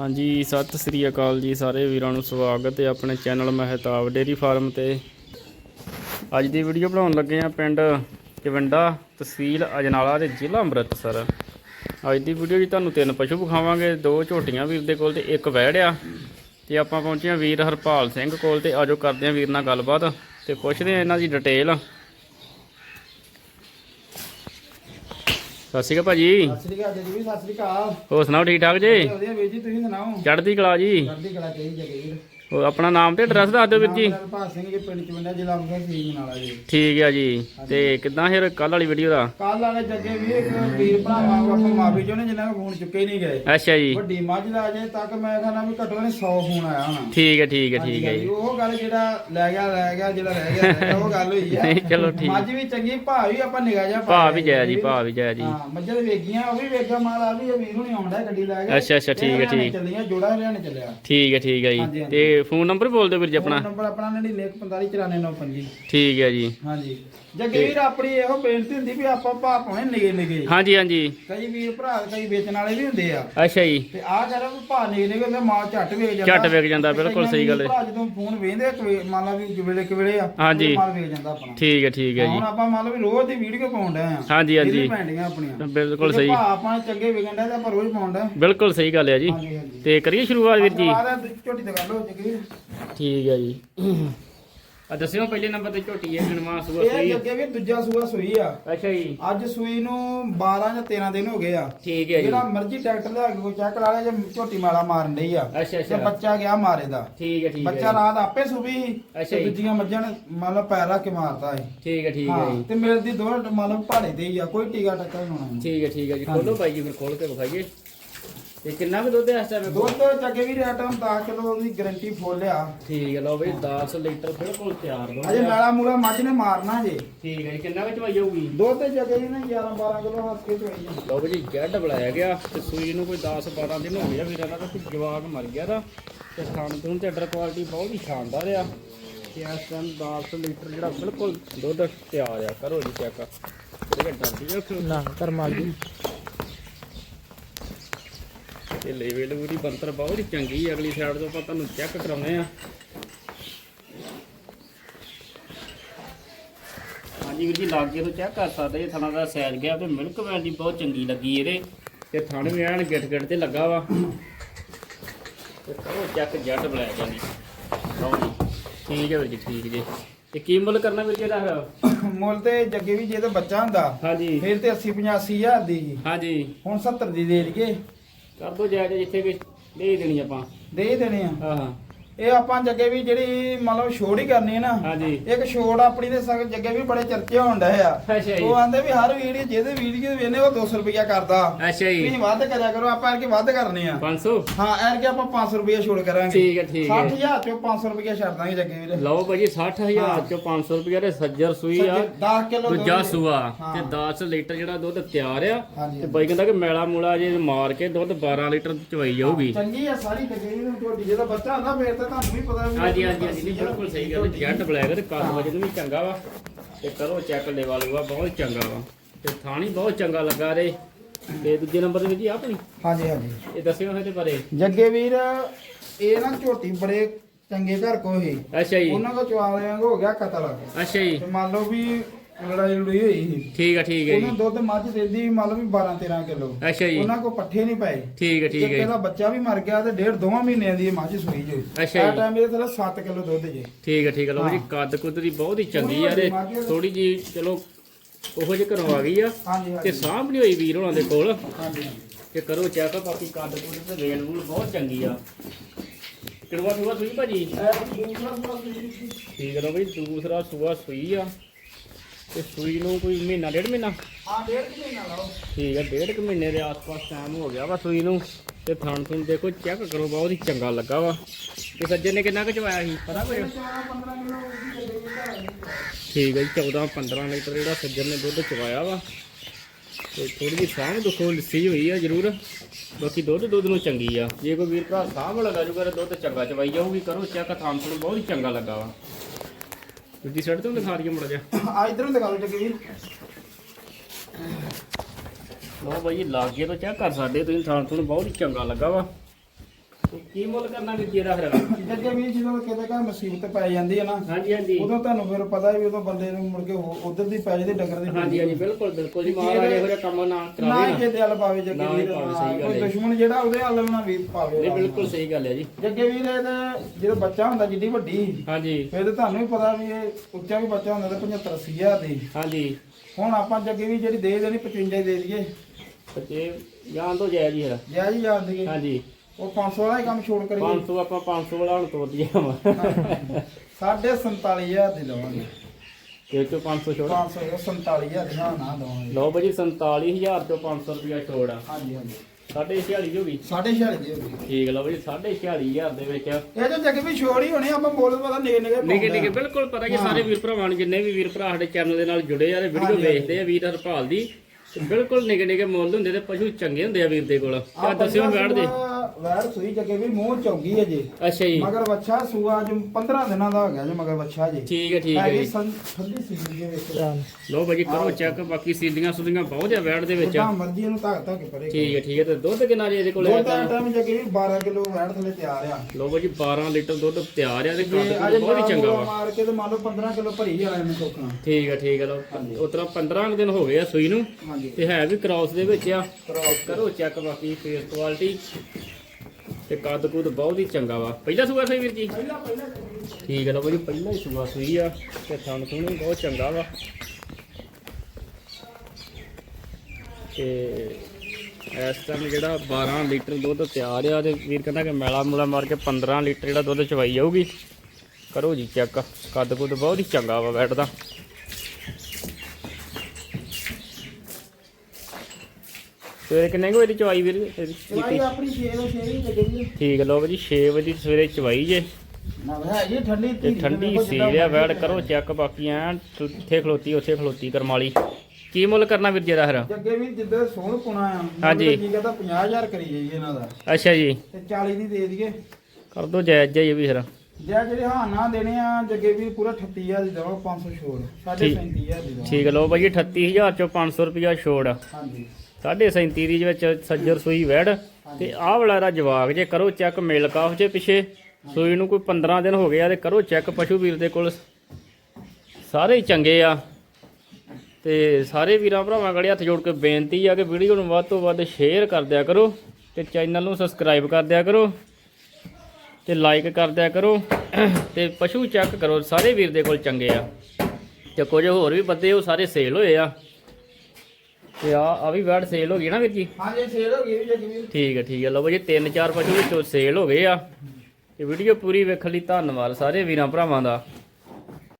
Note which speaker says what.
Speaker 1: ਹਾਂਜੀ, ਸਤਿ ਸ੍ਰੀ ਅਕਾਲ ਜੀ ਸਾਰੇ ਵੀਰਾਂ ਨੂੰ ਸਵਾਗਤ ਹੈ ਆਪਣੇ ਚੈਨਲ ਮਹਿਤਾਬ ਡੇਰੀ ਫਾਰਮ ਤੇ। ਅੱਜ ਦੀ ਵੀਡੀਓ ਬਣਾਉਣ ਲੱਗੇ ਆ ਪਿੰਡ ਚਵਿੰਡਾ ਤਹਿਸੀਲ ਅਜਨਾਲਾ ਤੇ ਜ਼ਿਲ੍ਹਾ ਅੰਮ੍ਰਿਤਸਰ। ਅੱਜ ਦੀ ਵੀਡੀਓ 'ਚ ਤੁਹਾਨੂੰ ਤਿੰਨ ਪਸ਼ੂ ਵਿਖਾਵਾਂਗੇ, ਦੋ ਝੋਟੀਆਂ ਵੀਰ ਦੇ ਕੋਲ ਤੇ ਇੱਕ ਵਹਿੜ ਆ। ਤੇ ਆਪਾਂ ਪਹੁੰਚੇ ਆ ਵੀਰ ਹਰਪਾਲ ਸਿੰਘ ਕੋਲ ਤੇ ਆਜੋ ਕਰਦੇ ਆ ਵੀਰ ਨਾਲ ਗੱਲਬਾਤ ਤੇ ਪੁੱਛਦੇ ਆ ਇਹਨਾਂ ਦੀ ਡਿਟੇਲ ਸਤਿ ਸ਼੍ਰੀ ਅਕਾਲ ਭਾਜੀ।
Speaker 2: ਸਤਿ ਸ੍ਰੀ ਅਕਾਲ ਜੀ ਵੀ ਸਤਿ ਸ੍ਰੀ ਅਕਾਲ।
Speaker 1: ਹੋਰ ਸੁਣਾਓ ਠੀਕ ਠਾਕ ਜੀ?
Speaker 2: ਵਧੀਆ ਵੀਰ ਜੀ ਤੁਸੀਂ ਸੁਣਾਓ?
Speaker 1: ਚੜ੍ਹਦੀ ਕਲਾ ਜੀ?
Speaker 2: ਚੜ੍ਹਦੀ ਕਲਾ ਚਾਹੀ ਜਗੇ ਵੀਰ
Speaker 1: ਹੋਰ ਆਪਣਾ ਨਾਮ ਤੇ ਐਡਰੈਸ ਦੱਸ ਦਿਓ ਵੀਰ ਜੀ।
Speaker 2: ਨਾਮ ਭਾਗ ਸਿੰਘ ਜੀ ਪਿੰਡ ਚਵੰਡਾ ਜ਼ਿਲ੍ਹਾ ਅੰਮ੍ਰਿਤਸਰ ਸੀ ਨਾਲਾ ਜੀ।
Speaker 1: ਠੀਕ ਆ ਜੀ। ਤੇ ਕਿੱਦਾਂ ਫਿਰ ਕੱਲ ਵਾਲੀ ਵੀਡੀਓ ਦਾ?
Speaker 2: ਕੱਲ ਵਾਲੇ ਜੱਗੇ ਵੀ ਇੱਕ ਵੀਰ ਭਰਾਵਾਂ ਨੂੰ ਆਪਾਂ ਮਾਫੀ ਚਾਹੁੰਦੇ ਜਿਨ੍ਹਾਂ ਨੂੰ ਫੋਨ ਚੁੱਕੇ ਨਹੀਂ ਗਏ।
Speaker 1: ਅੱਛਾ ਜੀ।
Speaker 2: ਵੱਡੀ ਮੱਝ ਦਾ ਅਜੇ ਤੱਕ ਮੈਂ ਕਹਿੰਦਾ ਵੀ ਘੱਟੋ ਘੱਟ 100 ਫੋਨ ਆਇਆ ਹੋਣਾ।
Speaker 1: ਠੀਕ ਹੈ ਠੀਕ ਹੈ ਠੀਕ ਹੈ ਜੀ।
Speaker 2: ਉਹ ਗੱਲ ਜਿਹੜਾ ਲੈ ਗਿਆ ਲੈ ਗਿਆ ਜਿਹੜਾ ਰਹਿ ਗਿਆ ਰਹਿ ਗਿਆ ਉਹ ਗੱਲ ਹੋਈ ਆ।
Speaker 1: ਨਹੀਂ, ਚਲੋ ਠੀਕ।
Speaker 2: ਮੱਝ ਵੀ ਚੰਗੀ ਭਾ ਵੀ ਆਪਾਂ ਨਿਗਾਹ ਜਾ
Speaker 1: ਭਾ ਵੀ ਜਾਇਆ ਜੀ। ਭਾ ਵੀ ਜਾਇਆ ਜੀ।
Speaker 2: ਹਾਂ ਮੱਝਾਂ ਦੇ ਵੇਗੀਆਂ ਉਹ ਵੀ ਵੇਗਾ ਮਾਲ ਆ ਵੀ ਇਹ ਵੀਰ ਹੁਣੀ ਆਉਂਦਾ ਗੱਡੀ ਲੈ ਕੇ।
Speaker 1: ਅੱਛਾ, ਅੱਛਾ, ਠੀਕ ਹੈ, ਠੀਕ।
Speaker 2: ਚੱਲੀਆਂ ਜੋੜਾ ਹਰਿਆਣੇ ਚੱਲਿਆ।
Speaker 1: ਠੀਕ ਹੈ ਠੀਕ ਹੈ
Speaker 2: ਹਾਂਜੀ,
Speaker 1: ਜੀ
Speaker 2: ਹਾਂਜੀ।
Speaker 1: ਤੇ ਫੋਨ ਨੰਬਰ ਬੋਲ ਦਿਓ ਵੀਰ ਜੀ ਆਪਣਾ।
Speaker 2: ਨੰਬਰ ਆਪਣਾ 9945949925
Speaker 1: ਠੀਕ ਹੈ ਜੀ।
Speaker 2: ਹਾਂਜੀ। ਜੱਗੇ ਵੀਰ ਆਪਣੀ ਇਹੋ ਬੇਨਤੀ ਹੁੰਦੀ ਵੀ ਆਪਾਂ ਭਾ ਪਾਉਣੇ ਨਿਗੇ ਨਿਗੇ।
Speaker 1: ਹਾਂਜੀ ਹਾਂਜੀ।
Speaker 2: ਕਈ ਵੀਰ ਭਰਾ ਕਈ ਵੇਚਣ ਵਾਲੇ ਵੀ ਹੁੰਦੇ ਆ।
Speaker 1: ਅੱਛਾ ਜੀ।
Speaker 2: ਤੇ ਆਹ ਕਰ ਵੀ ਭਾ ਨਿਗੇ ਨਿਗੇ ਹੁੰਦੇ ਮਾਲ ਝੱਟ ਵੇਚ ਜਾਂਦਾ।
Speaker 1: ਝੱਟ ਵਿਕ ਜਾਂਦਾ, ਬਿਲਕੁਲ ਸਹੀ ਗੱਲ ਹੈ।
Speaker 2: ਭਰਾ ਜਦੋਂ ਫੋਨ ਵੇਂਦੇ ਮੰਨ ਲਾ ਵੀ ਕਿਵੇਲੇ ਕਿਵੇਲੇ ਆ
Speaker 1: ਹਾਂਜੀ।
Speaker 2: ਮਾਲ ਵੇਚ ਜਾਂਦਾ ਆਪਣਾ।
Speaker 1: ਠੀਕ ਹੈ ਠੀਕ ਹੈ
Speaker 2: ਹੁਣ
Speaker 1: ਜੀ।
Speaker 2: ਆਪਾਂ ਮੰਨ ਵੀ ਰੋਜ਼ ਦੀ ਵੀਡੀਓ ਪਾਉਣ ਡਏ ਆ।
Speaker 1: ਹਾਂਜੀ, ਹਾਂਜੀ।
Speaker 2: ਇਹਦੀ ਪੈਂਡੀਆਂ ਆਪਣੀਆਂ।
Speaker 1: ਬਿਲਕੁਲ ਸਹੀ।
Speaker 2: ਭਾ ਆਪਾਂ ਚੰਗੇ ਵਿਕਣ ਡਏ ਤੇ ਆਪਾਂ ਰੋਜ਼ ਪਾਉਣ ਡਏ।
Speaker 1: ਬਿਲਕੁਲ ਸਹੀ ਗੱਲ ਹੈ ਜੀ। ਤੇ ਕਰੀਏ ਸ਼ੁਰੂਆਤ ਵੀਰ ਜੀ?
Speaker 2: ਬਾਅਦ ਝੋਟੀ ਤੇ ਕਰ ਲਓ ਜੱਗੇ ਵੀਰ
Speaker 1: ਠੀਕ ਹੈ ਜੀ। ਆ ਦੱਸਿਓ ਪਹਿਲੇ ਨੰਬਰ ਤੇ ਝੋਟੀ ਹੈ ਗਣਵਾ ਸੁਬਾ
Speaker 2: ਇਹ ਜੱਗੇ ਵੀ ਦੂਜਾ ਸੂਆ ਸੂਈ ਆ।
Speaker 1: ਅੱਛਾ ਜੀ।
Speaker 2: ਅੱਜ ਸੂਈ ਨੂੰ 12 ਜਾਂ 13 ਦਿਨ ਹੋ ਗਏ ਆ।
Speaker 1: ਠੀਕ ਹੈ ਜੀ।
Speaker 2: ਜਿਹੜਾ ਮਰਜ਼ੀ ਟਰੈਕਟਰ ਲਿਆ ਕੇ ਕੋਈ ਚੈੱਕ ਲਾ ਲਿਆ ਜੇ ਝੋਟੀ ਮਾਲਾ ਮਾਰਨ ਡਈ ਆ।
Speaker 1: ਅੱਛਾ
Speaker 2: ਤੇ
Speaker 1: ਅੱਛਾ
Speaker 2: ਬੱਚਾ ਗਿਆ ਮਾਰੇ ਦਾ।
Speaker 1: ਠੀਕ ਹੈ ਠੀਕ ਹੈ।
Speaker 2: ਬੱਚਾ
Speaker 1: ਜੀ।
Speaker 2: ਰਾਤ ਆਪੇ ਸੂਬੀ
Speaker 1: ਅੱਛਾ ਜੀ।
Speaker 2: ਦੂਜੀਆਂ ਮੱਝਾਂ ਨੇ ਮੰਨ ਲਓ ਪੈਰ ਰੱਖ ਕੇ ਮਾਰਦਾ ਏ।
Speaker 1: ਠੀਕ ਹੈ ਠੀਕ ਹੈ
Speaker 2: ਹਾਂ
Speaker 1: ਜੀ।
Speaker 2: ਤੇ ਮਿਲਦੀ ਦੋ ਮੰਨ ਲਓ ਪਹਾੜੇ ਤੇ ਹੀ ਆ ਕੋਈ ਟੀਕਾ ਟੱਕਾ ਨਹੀਂ ਹੋਣਾ।
Speaker 1: ਠੀਕ ਹੈ ਠੀਕ ਹੈ ਜੀ। ਖੋਲੋ ਭਾਈ ਜੀ ਫਿਰ ਖੋਲ ਕੇ ਵਿਖਾਈਏ। ਤੇ ਕਿੰਨਾ ਕੁ ਦੁੱਧ ਹੈ ਇਸ ਟਾਈਮ
Speaker 2: ਦੁੱਧ ਚੱਗੇ ਵੀ ਰੇਟ 10 ਕਿਲੋ ਦੀ ਗਾਰੰਟੀ ਫੁੱਲ ਆ।
Speaker 1: ਠੀਕ ਹੈ ਲਓ ਬਈ 10 ਲੀਟਰ ਬਿਲਕੁਲ ਤਿਆਰ ਦੁੱਧ
Speaker 2: ਅਜੇ
Speaker 1: ਹੈ।
Speaker 2: ਨਾਲਾ ਮੂਲਾ ਮੱਝ ਨੇ ਮਾਰਨਾ ਜੇ
Speaker 1: ਠੀਕ ਹੈ ਜੀ ਕਿੰਨਾ ਕੁ ਚਵਾਈ ਜਾਊਗੀ?
Speaker 2: ਦੁੱਧ ਤੇ ਜੱਗੇ ਵੀ ਨਾ 11 12 ਕਿਲੋ ਹੱਥ ਕੇ ਚੋਈ ਆ
Speaker 1: ਲਓ ਬਈ ਜੀ ਜੈਡ ਬੁਲਾਇਆ ਗਿਆ ਤੇ ਸੂਈ ਨੂੰ ਕੋਈ 10 12 ਦਿਨ ਹੋ ਗਏ ਆ ਵੀਰਾਂ ਦਾ ਤੇ ਜਵਾਕ ਮਰ ਗਿਆ ਦਾ ਤੇ ਖਾਣ ਤੋਂ ਤੇ ਆਰਡਰ ਕੁਆਲਿਟੀ ਬਹੁਤ ਹੀ ਸ਼ਾਨਦਾਰ ਆ। ਤੇ ਇਸ ਟਾਈਮ 10 ਲੀਟਰ ਜਿਹੜਾ ਬਿਲਕੁਲ ਦੁੱਧ ਤਿਆਰ ਆ। ਕਰੋ ਜੀ ਚੈੱਕ ਇਹਦੇ ਡਰਦੀ ਰੱਖੋ
Speaker 2: ਨਾ ਧਰਮਾਲ ਜੀ
Speaker 1: ਤੇ ਲੈਵਲ ਉਹਦੀ ਬੰਤਰ ਬਹੁਤ ਹੀ ਚੰਗੀ ਹੈ ਅਗਲੀ ਸਾਈਡ ਤੋਂ ਆਪਾਂ ਤੁਹਾਨੂੰ ਚੈੱਕ ਕਰਾਉਨੇ ਆ। ਹਾਂਜੀ ਵੀਰ ਜੀ ਲਾਗੇ ਤੋਂ ਚੈੱਕ ਕਰ ਸਕਦੇ ਇਹ ਥਣਾ ਦਾ ਸਾਈਜ਼ ਗਿਆ ਤੇ ਮਿਲਕ ਵੈਨ ਦੀ ਬਹੁਤ ਚੰਗੀ ਲੱਗੀ ਇਹਦੇ। ਤੇ ਥਣ ਵੀ ਐਨ ਗਿੱਟ ਗਿੱਟ ਤੇ ਲੱਗਾ ਵਾ। ਤੇ ਕਰੋ ਚੈੱਕ ਜੱਟ ਬਲੈਕ ਜਾਂਦੀ ਲਓ ਜੀ। ਠੀਕ ਹੈ ਵੀਰ ਜੀ ਠੀਕ ਜੀ। ਤੇ ਕੀ ਮੁੱਲ ਕਰਨਾ ਵੀਰ ਜੀ ਇਹਦਾ? ਫਿਰ?
Speaker 2: ਮੁੱਲ ਤੇ ਜੱਗੇ ਵੀ ਜੇ ਤਾਂ ਬੱਚਾ ਹੁੰਦਾ
Speaker 1: ਹਾਂਜੀ।
Speaker 2: ਫਿਰ ਤੇ 80 85 ਹਜ਼ਾਰ ਦੀ ਜੀ।
Speaker 1: ਹਾਂਜੀ।
Speaker 2: ਹੁਣ 70 ਦੀ ਦੇ ਲਈਏ
Speaker 1: ਕਰ ਦੋ ਜਾਇਜ਼ ਜਿੱਥੇ ਵੀ ਦੇ ਹੀ ਦੇਣੀ ਆਪਾਂ।
Speaker 2: ਦੇ ਹੀ ਦੇਣੇ ਆ।
Speaker 1: ਹਾਂ।
Speaker 2: ਇਹ ਆਪਾਂ ਜੱਗੇ ਵੀ ਜਿਹੜੀ ਮੰਨ ਲਓ ਛੋੜ ਹੀ ਕਰਨੀ ਹੈ ਨਾ
Speaker 1: ਹਾਂਜੀ।
Speaker 2: ਇੱਕ ਛੋੜ ਆਪਣੀ ਦੇ ਸਗ ਜੱਗੇ ਵੀ ਬੜੇ ਚਰਚੇ ਹੋਣ ਡਏ ਆ।
Speaker 1: ਅੱਛਾ ਜੀ।
Speaker 2: ਉਹ ਆਂਦੇ ਵੀ ਹਰ ਵੀਡੀਓ ਜਿਹਦੇ ਵੀਡੀਓ ਵੇਨੇ ਉਹ 200 ਰੁਪਇਆ ਕਰਦਾ।
Speaker 1: ਅੱਛਾ ਜੀ।
Speaker 2: ਤੁਸੀਂ ਵੱਧ ਕਰਿਆ ਕਰੋ ਆਪਾਂ ਐਰ ਕੇ ਵੱਧ ਕਰਨੇ ਆ।
Speaker 1: 500
Speaker 2: ਹਾਂ ਐਰ ਕੇ ਆਪਾਂ 500 ਰੁਪਇਆ ਛੋੜ ਕਰਾਂਗੇ।
Speaker 1: ਠੀਕ ਹੈ ਠੀਕ ਹੈ।
Speaker 2: 60000 ਚੋਂ 500 ਰੁਪਇਆ ਛੱਡ ਦਾਂਗੇ ਜੱਗੇ ਵੀਰੇ।
Speaker 1: ਲਓ ਭਾਜੀ 60000
Speaker 2: ਹਾਂ।
Speaker 1: ਚੋਂ 500 ਰੁਪਏ ਦੇ ਸੱਜਰ ਸੂਈ ਆ
Speaker 2: 10 ਕਿਲੋ
Speaker 1: ਦੂਜਾ ਸੂਆ।
Speaker 2: ਹਾਂ।
Speaker 1: ਤੇ 10 ਲੀਟਰ ਜਿਹੜਾ ਦੁੱਧ ਤਿਆਰ ਆ
Speaker 2: ਹਾਂਜੀ
Speaker 1: ਤੇ ਬਾਈ ਕਹਿੰਦਾ ਕਿ ਮੈਲਾ ਮੂਲਾ ਜੇ ਮਾਰ ਕੇ ਦੁੱਧ 12 ਲੀਟਰ ਚਵਾਈ ਜਾਊਗੀ।
Speaker 2: ਚੰਗੀ ਆ ਸਾਰੀ ਜੱਗੇ ਵੀ ਝੋਟੀ ਜਿਹਦਾ ਬੱਚਾ ਹੁੰਦਾ ਫੇਰ ਤਾਂ ਤੁਹਾਨੂੰ ਵੀ ਪਤਾ ਵੀ
Speaker 1: ਹਾਂਜੀ ਹਾਂਜੀ ਹਾਂਜੀ। ਨਹੀਂ, ਬਿਲਕੁਲ ਸਹੀ ਗੱਲ ਜੈਟ ਬਲੈਕ ਤੇ ਕੱਦ ਵਜਨ ਵੀ ਚੰਗਾ ਵਾ। ਤੇ ਕਰੋ ਚੈੱਕ ਲੈਵਾ ਲੂਆ ਬਹੁਤ ਚੰਗਾ ਵਾ। ਤੇ ਥਾਣੀ ਬਹੁਤ ਚੰਗਾ ਲੱਗਾ ਰੇ। ਤੇ ਦੂਜੇ ਨੰਬਰ ਤੇ ਵੀ ਜੀ ਆਪਣੀ
Speaker 2: ਹਾਂਜੀ ਹਾਂਜੀ।
Speaker 1: ਇਹ ਦੱਸਿਓ ਇਹਦੇ ਬਾਰੇ।
Speaker 2: ਜੱਗੇ ਵੀਰ ਇਹ ਨਾ ਝੋਟੀ ਬੜੇ ਚੰਗੇ ਘਰ ਕੋ ਹੀ
Speaker 1: ਅੱਛਾ ਜੀ।
Speaker 2: ਉਹਨਾਂ ਕੋ ਚਵਾਲਿਆਂ ਹੋ ਗਿਆ ਕਤਲ।
Speaker 1: ਅੱਛਾ ਜੀ।
Speaker 2: ਤੇ ਮੰਨ ਲਓ ਵੀ ਲੜਾਈ ਲੜੂਈ ਹੋਈ ਸੀ।
Speaker 1: ਠੀਕ ਆ ਠੀਕ ਹੈ
Speaker 2: ਉਹਨੂੰ
Speaker 1: ਜੀ।
Speaker 2: ਦੁੱਧ ਮੱਝ ਦਿੰਦੀ ਮੰਨ ਲਓ ਵੀ 12 13 ਕਿਲੋ।
Speaker 1: ਅੱਛਾ ਜੀ।
Speaker 2: ਉਹਨਾਂ ਕੋ ਪੱਠੇ ਨਹੀਂ ਪਏ।
Speaker 1: ਠੀਕ ਹੈ ਠੀਕ
Speaker 2: ਇੱਕ
Speaker 1: ਹੈ
Speaker 2: ਇਹਦਾ ਬੱਚਾ ਵੀ ਮਰ ਗਿਆ ਤੇ ਡੇਢ ਦੋਵਾਂ ਮਹੀਨਿਆਂ ਦੀ ਇਹ ਮੱਝ ਸੂਈ ਜੋ।
Speaker 1: ਅੱਛਾ ਜੀ।
Speaker 2: ਟਾਈਮ ਇਹਦੇ ਥੱਲੇ 7 ਕਿਲੋ ਦੁੱਧ ਜੇ।
Speaker 1: ਠੀਕ ਹੈ ਠੀਕ ਹੈ ਲਓ ਜੀ। ਕੱਦ ਕੁੱਦ ਦੀ ਬਹੁਤ ਹੀ ਚੰਗੀ ਆ ਤੇ ਥੋੜੀ ਜੀ ਚਲੋ ਉਹੋ ਜਿਹੇ ਘਰੋਂ ਆ ਗਈ ਆ
Speaker 2: ਹਾਂਜੀ
Speaker 1: ਤੇ
Speaker 2: ਹਾਂਜੀ।
Speaker 1: ਸਾਂਭ ਨਹੀਂ ਹੋਈ ਵੀਰ ਹੋਣਾ ਦੇ ਕੋਲ।
Speaker 2: ਹਾਂਜੀ
Speaker 1: ਤੇ ਕਰੋ ਚੈੱਕ ਬਾਕੀ ਕੱਦ ਕੁੱਦ ਤੇ ਰੇਲ ਰੂਲ ਬਹੁਤ ਚੰਗੀ ਆ। ਕਿੜਵਾ ਸੂਆ ਸੂਈ ਭਾਜੀ?
Speaker 2: ਇਹ ਦੂਸਰਾ।
Speaker 1: ਠੀਕ ਹੈ ਲਓ ਬਈ ਦੂਸਰਾ ਸੂਆ ਸੂਈ ਆ। ਤੇ ਸੂਈ ਨੂੰ ਕੋਈ ਮਹੀਨਾ ਡੇਢ ਮਹੀਨਾ?
Speaker 2: ਹਾਂ ਡੇਢ ਕੁ ਮਹੀਨਾ ਲਾਓ।
Speaker 1: ਠੀਕ ਹੈ ਡੇਢ ਕੁ ਮਹੀਨੇ ਦੇ ਆਸ-ਪਾਸ ਟਾਈਮ ਹੋ ਗਿਆ ਵਾ ਸੂਈ ਨੂੰ। ਤੇ ਥਣ ਥਣ ਦੇਖੋ ਚੈੱਕ ਕਰੋ ਬਹੁਤ ਹੀ ਚੰਗਾ ਲੱਗਾ ਵਾ। ਤੇ ਸੱਜਣ ਨੇ ਕਿੰਨਾ ਕੁ ਚਵਾਇਆ ਸੀ? ਪਤਾ
Speaker 2: 14 15 ਕਿਲੋ।
Speaker 1: ਠੀਕ ਹੈ ਜੀ 14 15 ਲੀਟਰ ਜਿਹੜਾ ਸੱਜਣ ਨੇ ਦੁੱਧ ਚਵਾਇਆ ਵਾ। ਤੇ ਥੋੜੀ ਜਿਹੀ ਸਾਂਭ ਦੁੱਖੋਂ ਲੱਸੀ ਹੋਈ ਆ ਜ਼ਰੂਰ। ਬਾਕੀ ਦੁੱਧ ਦੁੱਧ ਨੂੰ ਚੰਗੀ ਆ। ਜੇ ਕੋਈ ਵੀਰ ਭਰਾ ਸਾਂਭ ਲਗਾ ਜੂਗਾ ਤਾਂ ਦੁੱਧ ਚੰਗਾ ਚਵਾਈ ਜਾਊਗੀ ਕਰੋ ਚੈੱਕ ਥਾਂ ਥਣ ਬਹੁਤ ਹੀ ਚੰਗਾ ਲੱਗਾ ਵਾ। ਦੂਜੀ ਸਾਈਡ ਤੋਂ ਦਿਖਾ ਦਈਏ ਮੁੜ ਜਾ
Speaker 2: ਆ ਇਧਰੋਂ ਦਿਖਾ ਲਓ ਜੱਗੇ ਵੀਰ
Speaker 1: ਲਓ ਬਾਈ ਲਾਗੇ ਤੋਂ ਚੈੱਕ ਕਰ ਸਕਦੇ ਤੁਸੀਂ ਥਾਂ ਥਣ ਬਹੁਤ ਹੀ ਚੰਗਾ ਲੱਗਾ ਵਾ। ਕੀ ਮੁੱਲ ਕਰਨਾ ਵੀਰ ਜੀ ਇਹਦਾ ਫਿਰ?
Speaker 2: ਜੱਗੇ ਵੀ ਜਦੋਂ ਕਿਤੇ ਘਰ ਮੁਸੀਬਤ ਪੈ ਜਾਂਦੀ ਹੈ ਨਾ
Speaker 1: ਹਾਂਜੀ ਹਾਂਜੀ।
Speaker 2: ਉਦੋਂ ਤੁਹਾਨੂੰ ਫਿਰ ਪਤਾ ਵੀ ਉਦੋਂ ਬੰਦੇ ਨੂੰ ਮੁੜ ਕੇ ਉਧਰ ਦੀ ਪੈ ਜਾਂਦੀ ਡੰਗਰ ਦੀ
Speaker 1: ਹਾਂਜੀ ਹਾਂਜੀ ਬਿਲਕੁਲ ਬਿਲਕੁਲ ਜੀ ਮਹਾਰਾਜ ਇਹੋ ਜਿਹਾ ਕੰਮ ਨਾ
Speaker 2: ਨਾ
Speaker 1: ਕਰਾਵੇ ਨਾ
Speaker 2: ਕਿਤੇ ਹੱਲ ਪਾਵੇ ਜੱਗੇ
Speaker 1: ਨਾ ਹੀ
Speaker 2: ਵੀਰ।
Speaker 1: ਪਾਵੇ,
Speaker 2: ਹਾਂ,
Speaker 1: ਸਹੀ ਗੱਲ
Speaker 2: ਕੋਈ
Speaker 1: ਹੈ।
Speaker 2: ਦੁਸ਼ਮਣ ਜਿਹੜਾ ਉਹਦੇ ਹੱਲ ਨਾ ਵੀ ਪਾਵੇ।
Speaker 1: ਨਹੀਂ ਬਿਲਕੁਲ ਸਹੀ ਗੱਲ ਹੈ ਜੀ।
Speaker 2: ਜੱਗੇ ਵੀਰ ਇਹਦੇ ਜਦੋਂ ਬੱਚਾ ਹੁੰਦਾ ਜਿੱਡੀ ਵੱਡੀ
Speaker 1: ਹਾਂਜੀ।
Speaker 2: ਫਿਰ ਤੇ ਤੁਹਾਨੂੰ ਵੀ ਪਤਾ ਵੀ ਇਹ ਉੱਚਾ ਵੀ ਬੱਚਾ ਹੁੰਦਾ ਤੇ 75 ਅੱਸੀ ਹਜ਼ਾਰ ਦੀ।
Speaker 1: ਹਾਂਜੀ।
Speaker 2: ਹੁਣ ਆਪਾਂ ਜੱਗੇ ਵੀ ਜਿਹੜੀ ਦੇ ਦੇਣੀ 55 ਹੀ ਦੇ ਦਈਏ।
Speaker 1: ਤੇ ਜਾਣ ਤੋਂ ਜਾਇਜ਼ ਜੀ ਫਿਰ
Speaker 2: ਜੈ ਜੀ ਯਾਦ ਦੀ
Speaker 1: ਹਾਂਜੀ।
Speaker 2: ਉਹ 500 ਵਾਲਾ ਹੀ ਕੰਮ ਛੋੜ ਕਰੀਏ।
Speaker 1: 500 ਆਪਾਂ 500 ਵਾਲਾ ਹੁਣ ਤੋੜ ਦਈਏ
Speaker 2: ਸਾਢੇ 47000 ਦੀ ਦਵਾਂਗੇ
Speaker 1: ਤੇ ਚੋਂ 500 ਛੋੜ।
Speaker 2: 500 ਇਹ 47000 ਦੀ ਨਾ ਦਵਾਂਗੇ
Speaker 1: ਲਓ ਭਾਜੀ 47000 ਤੋਂ 500 ਰੁਪਿਆ ਛੋੜ ਆ।
Speaker 2: ਹਾਂਜੀ ਹਾਂਜੀ।
Speaker 1: ਸਾਢੇ 46 ਹੋ ਗਈ।
Speaker 2: ਸਾਢੇ 46 ਦੀ ਹੋ ਗਈ।
Speaker 1: ਠੀਕ ਲਓ ਭਾਜੀ ਸਾਢੇ 46000 ਦੇ ਵਿੱਚ
Speaker 2: ਇਹ ਤਾਂ ਜੱਗੇ ਵੀ ਛੋੜ ਹੀ ਹੋਣੀ ਆਪਾਂ ਬੋਲ ਪਤਾ ਨਿਕੇ ਨਿਕੇ
Speaker 1: ਨਿੱਕੇ ਨਿੱਕੇ ਬਿਲਕੁਲ ਪਤਾ ਕਿ ਸਾਰੇ ਵੀਰ ਭਰਾਵਾਂ ਨੂੰ ਜਿੰਨੇ ਵੀ ਵੀਰ ਭਰਾ ਸਾਡੇ ਚੈਨਲ ਦੇ ਨਾਲ ਜੁੜੇ ਆ ਤੇ ਵੀਡੀਓ ਵੇਖਦੇ ਆ ਵੀਰ ਹਰਪਾਲ ਦੀ ਬਿਲਕੁਲ ਨਿੱਕੇ ਨਿੱਕੇ ਮੁੱਲ ਹੁੰਦੇ ਤੇ ਪਸ਼ੂ ਚੰਗੇ ਹੁੰਦੇ ਆ ਵੀਰ ਦੇ ਕੋਲ। ਆ ਦੱਸਿਓ ਵੈੜ ਦੇ।
Speaker 2: ਵੈੜ ਸੂਈ ਜੱਗੇ ਵੀ ਮੂੰਹ ਚੌਗੀ ਹੈ ਜੀ।
Speaker 1: ਅੱਛਾ ਜੀ।
Speaker 2: ਮਗਰ ਬੱਚਾ ਸੂਆ ਜੋ 15 ਦਿਨਾਂ ਦਾ ਹੋ ਗਿਆ ਜੀ ਮਗਰ ਬੱਚਾ ਜੀ।
Speaker 1: ਠੀਕ ਹੈ ਠੀਕ ਹੈ ਜੀ।
Speaker 2: ਠੰਡੀ ਸੀ ਜੀ ਵਿੱਚ।
Speaker 1: ਲਓ ਭਾਜੀ ਕਰੋ ਚੈੱਕ ਬਾਕੀ ਸੀਲੀਆਂ ਸੁਲੀਆਂ ਬਹੁਤ ਆ ਵੈੜ ਦੇ ਵਿੱਚ।
Speaker 2: ਜਿੱਦਾਂ ਮਰਜ਼ੀ ਇਹਨੂੰ ਧੱਕ ਧੱਕ ਪਰੇ
Speaker 1: ਠੀਕ ਹੈ ਠੀਕ ਹੈ ਤੇ ਦੁੱਧ ਕਿੰਨਾ ਜੀ ਇਹਦੇ ਕੋਲ ਹੈ
Speaker 2: ਤਾਂ? ਟਾਈਮ ਜੱਗੇ ਵੀ 12 ਕਿਲੋ ਵੈੜ ਥਲੇ ਤਿਆਰ ਆ।
Speaker 1: ਲਓ ਭਾਜੀ 12 ਲੀਟਰ ਦੁੱਧ ਤਿਆਰ ਆ ਤੇ ਕੱਦ
Speaker 2: ਅੱਜ
Speaker 1: ਬਹੁਤ ਹੀ ਚੰਗਾ ਵਾ।
Speaker 2: ਮਾਰ ਕੇ ਤੇ ਮੰਨ ਲਓ 15 ਕਿਲੋ ਭਰੀ ਜਾਣਾ ਇਹਨੂੰ ਸੋਖਣਾ
Speaker 1: ਠੀਕ ਹੈ ਠੀਕ ਹੈ ਲਓ। ਉਤਰਾ 15 ਕੁ ਦਿਨ ਹੋ ਗਏ ਆ ਸੂਈ ਨੂੰ
Speaker 2: ਹਾਂਜੀ।
Speaker 1: ਤੇ ਹੈ ਵੀ ਕ੍ਰਾਸ ਦੇ ਵਿੱਚ ਆ।
Speaker 2: ਕਰੋ
Speaker 1: ਕਰੋ ਚੈੱਕ ਬਾਕੀ ਫੇਸ ਕੁਆਲਿਟੀ ਤੇ ਕੱਦ ਕੁਦ ਬਹੁਤ ਹੀ ਚੰਗਾ ਵਾ। ਪਹਿਲਾ ਸੂਆ ਸਹੀ ਵੀਰ ਜੀ? ਠੀਕ ਹੈ ਲਓ ਭਾਜੀ ਪਹਿਲਾ ਹੀ ਸੂਆ ਸੂਈ ਆ ਤੇ ਥਣ ਥੁਣ ਵੀ ਬਹੁਤ ਚੰਗਾ ਵਾ। ਤੇ ਇਸ ਟਾਈਮ ਜਿਹੜਾ 12 ਲੀਟਰ ਦੁੱਧ ਤਿਆਰ ਆ ਤੇ ਵੀਰ ਕਹਿੰਦਾ ਕਿ ਮੈਲਾ ਮੂਲਾ ਮਾਰ ਕੇ 15 ਲੀਟਰ ਜਿਹੜਾ ਦੁੱਧ ਚਵਾਈ ਜਾਊਗੀ। ਕਰੋ ਜੀ ਚੈੱਕ ਕੱਦ ਕੁਦ ਬਹੁਤ ਹੀ ਚੰਗਾ ਵਾ ਬੈਠ ਦਾ। ਸਵੇਰੇ ਕਿੰਨੇ ਕੁ ਵਜੇ ਦੀ ਚਵਾਈ ਵੀਰ ਇਹਦੀ
Speaker 2: ਚਵਾਈ
Speaker 1: ਕੀਤੀ?
Speaker 2: ਆਪਣੀ 6 ਤੋਂ 6 ਹੀ ਜੱਗੇ ਵੀ
Speaker 1: ਠੀਕ ਲਓ ਭਾਜੀ 6 ਵਜੇ ਸਵੇਰੇ ਚਵਾਈ ਜੇ।
Speaker 2: ਨਾ ਹੈ ਜੀ ਠੰਡੀ
Speaker 1: ਤੇ
Speaker 2: ਧੀਰੀ
Speaker 1: ਠੰਡੀ
Speaker 2: ਦੇਖੋ
Speaker 1: ਸੀ
Speaker 2: ਜਿੱਦਾਂ
Speaker 1: ਲਿਆ ਵੈੜ ਕਰੋ ਚੈੱਕ ਬਾਕੀ ਐਨ ਉੱਥੇ ਖਲੋਤੀ ਉੱਥੇ ਖਲੋਤੀ ਕਰਮਾਲੀ ਕੀ ਮੁੱਲ ਕਰਨਾ ਵੀਰ ਜੀ ਦਾ ਫਿਰ?
Speaker 2: ਜੱਗੇ ਵੀ ਜਿੱਦਾਂ ਸੋਹਣ ਪੁਣਾ ਆ।
Speaker 1: ਹਾਂਜੀ।
Speaker 2: ਕੀ ਕਹਿੰਦਾ 50000 ਕਰੀ ਜਾਈਏ ਇਹਨਾਂ ਦਾ।
Speaker 1: ਅੱਛਾ ਜੀ।
Speaker 2: ਤੇ 40 ਦੀ ਦੇ ਦਈਏ।
Speaker 1: ਕਰ ਦੋ ਜਾਇਜ਼ ਜਾਈ ਵੀ ਫਿਰ।
Speaker 2: ਜੇ ਜਿਹੜੇ ਹਾਂ ਨਾ ਦੇਣੇ ਆ ਜੱਗੇ ਵੀ ਪੂਰਾ 38000 ਦੀ ਦਵਾ 500 ਛੋੜ। ਸਾਢੇ
Speaker 1: ਠੀਕ।
Speaker 2: 37000 ਦੀ ਦਵਾ
Speaker 1: ਠੀਕ ਲਓ ਭਾਜੀ 38000 ਚੋਂ 500 ਰੁਪਿਆ ਛੋੜ।
Speaker 2: ਹਾਂਜੀ।
Speaker 1: 37 ਦੀ ਵਿੱਚ ਸੱਜਰ ਸੂਈ ਵੈੜ। ਤੇ ਆਹ ਵਾਲਾ ਇਹਦਾ ਜਵਾਕ ਜੇ ਕਰੋ ਚੈੱਕ ਮੇਲ ਕਾਫ ਜੇ ਪਿਛੇ। ਸੂਈ ਨੂੰ ਕੋਈ 15 ਦਿਨ ਹੋ ਗਏ ਆ ਤੇ ਕਰੋ ਚੈੱਕ ਪਸ਼ੂ ਵੀਰ ਦੇ ਕੋਲ। ਸਾਰੇ ਹੀ ਚੰਗੇ ਆ। ਤੇ ਸਾਰੇ ਵੀਰਾਂ ਭਰਾਵਾਂ ਗੜੇ ਹੱਥ ਜੋੜ ਕੇ ਬੇਨਤੀ ਆ ਕਿ ਵੀਡੀਓ ਨੂੰ ਵੱਧ ਤੋਂ ਵੱਧ ਸ਼ੇਅਰ ਕਰ ਦਿਆ ਕਰੋ ਤੇ ਚੈਨਲ ਨੂੰ ਸਬਸਕ੍ਰਾਈਬ ਕਰ ਦਿਆ ਕਰੋ ਤੇ ਲਾਈਕ ਕਰ ਦਿਆ ਕਰੋ ਤੇ ਪਸ਼ੂ ਚੈੱਕ ਕਰੋ ਸਾਰੇ ਵੀਰ ਦੇ ਕੋਲ ਚੰਗੇ ਆ। ਤੇ ਕੁਝ ਹੋਰ ਵੀ ਬੰਦੇ ਉਹ ਸਾਰੇ ਸੇਲ ਹੋਏ ਆ। ਤੇ ਆ ਆ ਵੀ ਵੈੜ ਸੇਲ ਹੋ ਗਈ ਨਾ ਵੀਰ ਜੀ?
Speaker 2: ਹਾਂਜੀ ਸੇਲ ਹੋ ਗਈ ਵੀ ਵੀ
Speaker 1: ਠੀਕ ਹੈ ਠੀਕ ਹੈ। ਲਓ ਭਾਜੀ ਤਿੰਨ ਚਾਰ ਪਸ਼ੂ ਵਿੱਚੋਂ ਸੇਲ ਹੋ ਗਏ ਆ। ਇਹ ਵੀਡੀਓ ਪੂਰੀ ਵੇਖਣ ਲਈ ਧੰਨਵਾਦ ਸਾਰੇ ਵੀਰਾਂ ਭਰਾਵਾਂ ਦਾ।